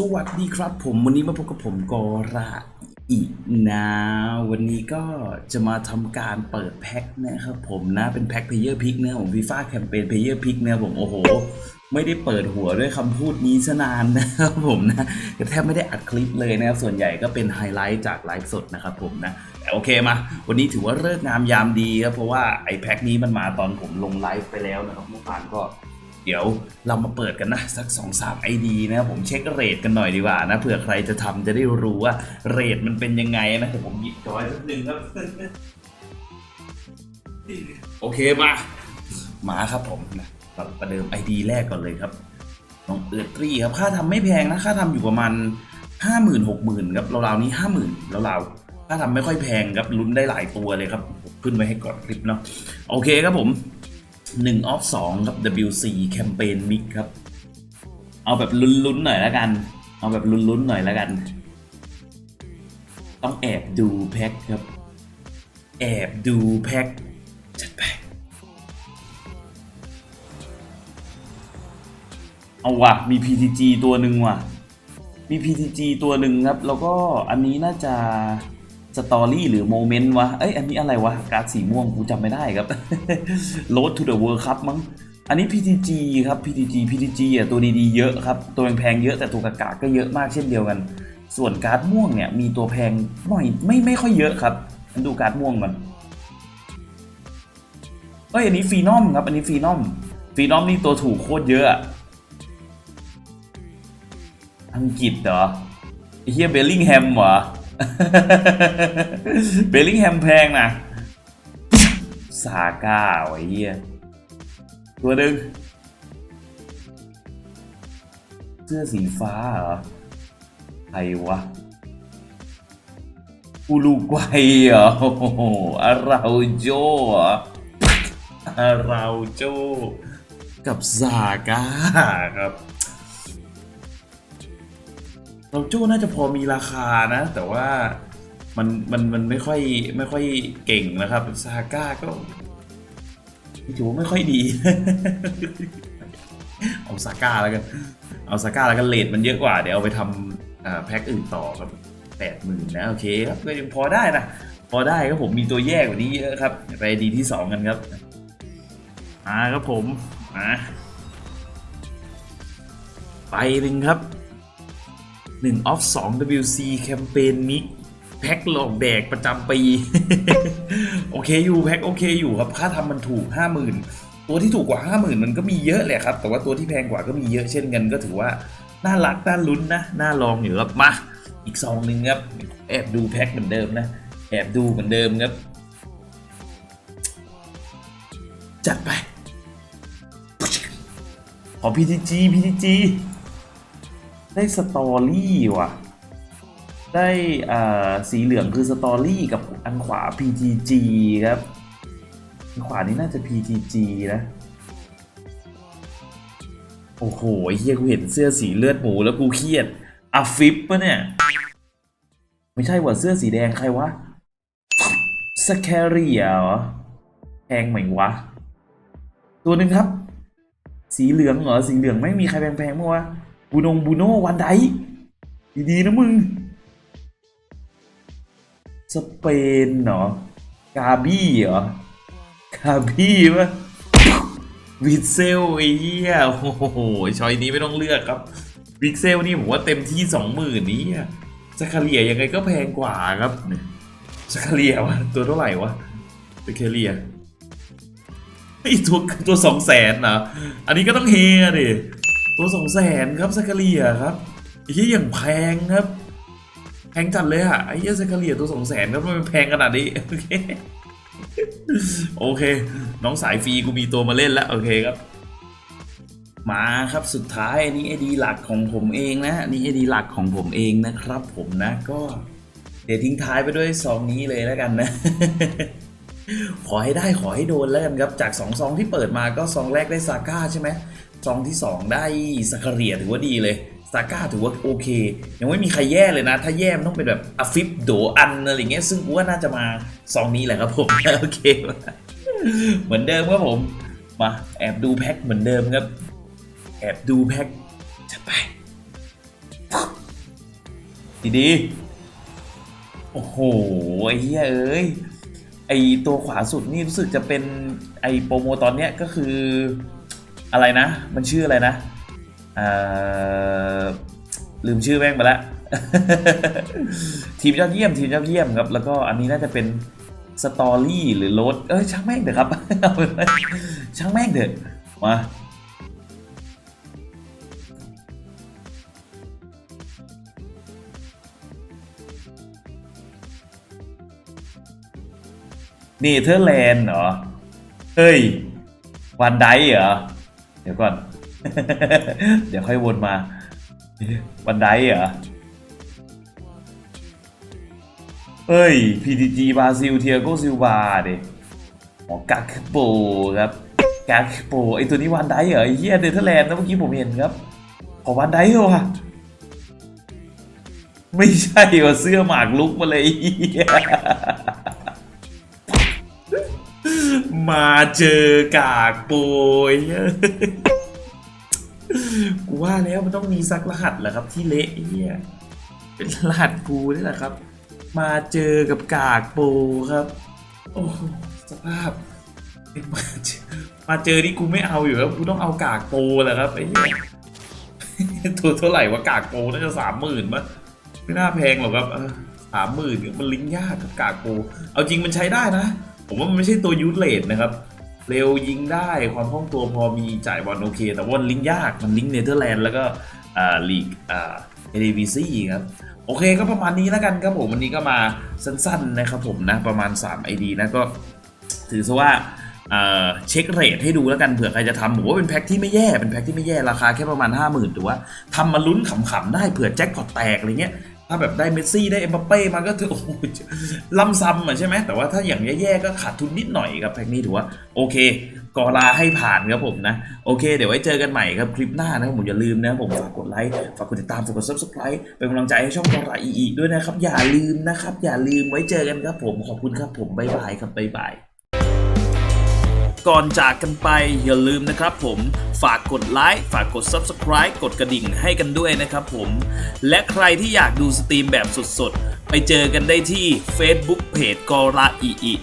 สวัสดีครับผมวันนี้มาพบกับผมกอราอีกนะ วันนี้ก็จะมาทำการเปิดแพ็คนะครับผมนะเป็นแพ็คเพเยอร์พิกนะผมฟีฟ่าแคมเปญเพเยอร์พิกนะผมโอ้โห ไม่ได้เปิดหัวด้วยคำพูดนี้ซะนานนะครับผมนะแทบไม่ได้อัดคลิปเลยนะครับส่วนใหญ่ก็เป็นไฮไลท์จากไลฟ์สดนะครับผมนะแต่โอเคมา วันนี้ถือว่าเลิกงามยามดีครับเพราะว่าไอ้แพ็คนี้มันมาตอนผมลงไลฟ์ไปแล้วนะครับเมื่อวานก็ เดี๋ยวเรามาเปิดกันนะ สัก2 3 ID นะครับผมเช็คเรทกันหน่อยดีกว่านะเผื่อใครจะทำจะได้รู้ว่าเรทมันเป็นยังไงนะแต่ผมหยิบจอยสักหนึ่งครับโอเคมามาครับผมนะเรประเดิม ID แรกก่อนเลยครับน้องเอิร์ตรีครับค่าทำไม่แพงนะค่าทำอยู่ประมาณ5 0 0 0 0 6 0 0 0ครับราวๆนี้50,000ราวๆค่าทำไม่ค่อยแพงครับลุ้นได้หลายตัวเลยครับ ขึ้นไว้ให้ก่อนคลิปเนาะโอเคครับผม 1 off 2ครับ WC แคมเปญมิกครับ เอาแบบลุ้นๆหน่อยแล้วกัน เอาแบบลุ้นๆหน่อยแล้วกัน ต้องแอบดูแพ็คครับ แอบดูแพ็คจัดไปเอาว่ะมี PTG ตัวหนึ่งว่ะมี PTG ตัวหนึ่งครับ แล้วก็อันนี้น่าจะ สตอรี่หรือโมเมนต์วะ เอ้ย อันนี้อะไรวะ การ์ดสีม่วงกูจำไม่ได้ครับ Road to the World Cup มั้ง อันนี้ PTG ครับ PTG PTG อะตัวดีๆเยอะครับ ตัวแพงๆเยอะแต่ตัวกากาก็เยอะมากเช่นเดียวกัน ส่วนการ์ดม่วงเนี่ยมีตัวแพงหน่อยไม่ไม่ค่อยเยอะครับมันดูการ์ดม่วงก่อนเอ้ยอันนี้ฟีนอมครับ อันนี้ฟีนอมฟีนอมนี่ตัวถูกโคตรเยอะอังกฤษเหรอเฮียเบลลิงแฮมเหรอ เบลลิงแฮมแพงนะซาก้าไอ้เฮียตัวหนึ่งเสื้อสีฟ้าเหรอใครวะอุรุกวัยเหรอโอ้โหอาราโจเหรออาราโจ กับซาก้าครับ เราโจ้น่าจะพอมีราคานะ แต่ว่ามันมันมันไม่ค่อยไม่ค่อยเก่งนะครับซาก้าก็ถือว่าไม่ค่อยดี เอาซาก้าแล้วกัน เอาซาก้าแล้วกันเลทมันเยอะกว่า เดี๋ยวเอาไปทำแพ็คอื่นต่อครับแปดหมื่นนะ โอเคครับก็ยังพอได้นะ พอได้ครับผมมีตัวแยกกว่านี้เยอะครับ ไปดีที่สองกันครับมาครับผมมาไปหนึ่งครับ 1 off 2 WC แคมเปญมิกแพ็คหลอกแดกประจำปี โอเคอยู่แพ็คโอเคอยู่ครับ ค่าทำมันถูก 50,000 ตัวที่ถูกกว่า 50,000 มันก็มีเยอะแหละครับ แต่ว่าตัวที่แพงกว่าก็มีเยอะเช่นกันก็ถือว่า น่ารักน่าลุ้นนะ น่าลองอยู่ครับ มา อีกซองหนึ่งครับ แอบดูแพ็คเหมือนเดิมนะ แอบดูเหมือนเดิมครับ จัดไป ขอ PTG PTG ได้สตอรี่ว่ะ ได้อ่าสีเหลืองคือสตอรี่กับอันขวา PTG ครับ อันขวานี่น่าจะ PTG นะ โอ้โหเฮียกูเห็นเสื้อสีเลือดหมูแล้วกูเครียดอาฟิปปะเนี่ย ไม่ใช่ว่าเสื้อสีแดงใครวะสแคเรียเหรอแพงไหมวะ ตัวหนึ่งครับ สีเหลืองเหรอ สีเหลืองไม่มีใครแพงๆมั้งวะ บูนงบูโนวันไดดีๆนะมึง สเปนเหรอกาบี้เหรอกาบี้ปะวิดเซลไอ้เหี้ยโอ้โหชอยนี้ไม่ต้องเลือกครับวิดเซลนี่ผมว่าเต็มที่สองหมื่นนี้อะสคาเรียยังไงก็แพงกว่าครับสคาเรียวะตัวเท่าไหร่วะสคาเรียไอ้ตัวตัวสองแสนเหรออันนี้ก็ต้องเฮดิ ตัวสองแสนครับสกาเลียครับไอ้เหี้ยอย่างแพงครับ แพงจัดเลยอะไอ้เหี้ยสกาเลียตัวสองแสนครับทำไมมันแพงขนาดนี้โอเคโอเค น้องสายฟรีกูมีตัวมาเล่นแล้ว โอเคครับ มาครับสุดท้ายอันนี้ไอดีหลักของผมเองนะนี่ไอดีหลักของผมเองนะครับ ผมนะก็ เดี๋ยวทิ้งท้ายไปด้วยซองนี้เลยแล้วกันนะ ขอให้ได้ขอให้โดนแล้วกันครับ จาก2ซองที่เปิดมาก็ซองแรกได้ซาก้าใช่ไหม ซองที่ 2 ได้สคาเรียถือว่าดีเลยซาก้าถือว่าโอเค ยังไม่มีใครแย่เลยนะ ถ้าแย่มันต้องเป็นแบบอฟิปโดอันอะไรเงี้ยซึ่งกูว่าน่าจะมาซองนี้แหละครับผมโอเค เหมือนเดิมครับผมมาแอบดูแพ็คเหมือนเดิมครับ แอบดูแพ็คจัดไปดีๆโอ้โหไอ้เหี้ยเอ้ยไอตัวขวาสุดนี่รู้สึกจะเป็นไอโปรโมตอนเนี้ยก็คือ อะไรนะ มันชื่ออะไรนะลืมชื่อแม่งไปแล้วทีมยอดเยี่ยมทีมยอดเยี่ยมครับ แล้วก็อันนี้น่าจะเป็นสตอรี่หรือโรดเอ้ยช่างแม่งเถอะครับช่างแม่งเถอะมาเนเธอร์แลนด์เหรอ เฮ้ย วันไดเหรอ ดี๋ยวก่อน เดี๋ยวค่อยวนมาวันไดเหรอเฮ้ย PTG บราซิลเทียโกซิลวาเดหมอกาคโปครับกาคโปไอตัวนี้วันไดเหรอไอเฮียเนเธอร์แลนด์นะเมื่อกี้ผมเห็นครับ ขอวันไดเหรอวะไม่ใช่ว่าเสื้อหมากลุกมาเลยเหี้ย มาเจอกากโปยกูว่าแล้วมันต้องมีสักรหัสแหละครับที่เละเฮียเป็นรหัสกูนี่แหละครับ มาเจอกับกากโปครับ โอ้สภาพมาเจอมาเจอนี่กูไม่เอาอยู่แล้วกูต้องเอากากโปแหละครับไอ้เหี้ยตัวเท่าไหร่วะกากโปน่าจะสามหมื่นมั้ยไม่น่าแพงหรอกครับสามหมื่นมันลิงก์ยากกับกากโปเอาจริงมันใช้ได้นะ ผมว่ามันไม่ใช่ตัวยูทเลดนะครับ เร็วยิงได้ความคล่องตัวพอมีจ่ายบอลโอเค แต่ว่ามันลิงก์ยากมันลิงก์เนเธอร์แลนด์แล้วก็ลีกเอเดวีซีครับโอเคก็ประมาณนี้แล้วกันครับผมวันนี้ก็มาสั้นๆนะครับผมนะประมาณ 3 ID นะก็ถือซะว่าเช็คเรทให้ดูแล้วกันเผื่อใครจะทำผมว่าเป็นแพ็คที่ไม่แย่เป็นแพ็คที่ไม่แย่ราคาแค่ประมาณ 50,000หรือว่าทำมาลุ้นขำๆได้เผื่อแจ็คพอตแตกอะไรเงี้ย ถ้าแบบได้เมสซี่ได้เอ็มบัปเป้มาก็ถือโอ้โหล่ำซ้ำอะใช่ไหมแต่ว่าถ้าอย่างแย่ๆก็ขาดทุนนิดหน่อยครับแพ็คนี้ถือว่าโอเคกอลาให้ผ่านครับผมนะ โอเค เดี๋ยวไว้เจอกันใหม่ครับคลิปหน้านะครับผมอย่าลืมนะครับผมฝากกดไลค์ฝากกดติดตามฝากกด subscribe เป็นกำลังใจให้ช่องกอลาอีอีด้วยนะครับ อย่าลืมนะครับ อย่าลืมไว้เจอกันครับผมขอบคุณครับผมบ๊ายบายครับบ๊ายบาย ก่อนจากกันไปอย่าลืมนะครับผมฝากกดไลค์ฝากกด Subscribe กดกระดิ่งให้กันด้วยนะครับผม และใครที่อยากดูสตรีมแบบสดๆ ไปเจอกันได้ที่ Facebook Page กอราอีอี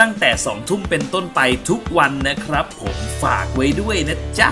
ตั้งแต่ 2 ทุ่มเป็นต้นไปทุกวันนะครับผมฝากไว้ด้วยนะจ๊ะ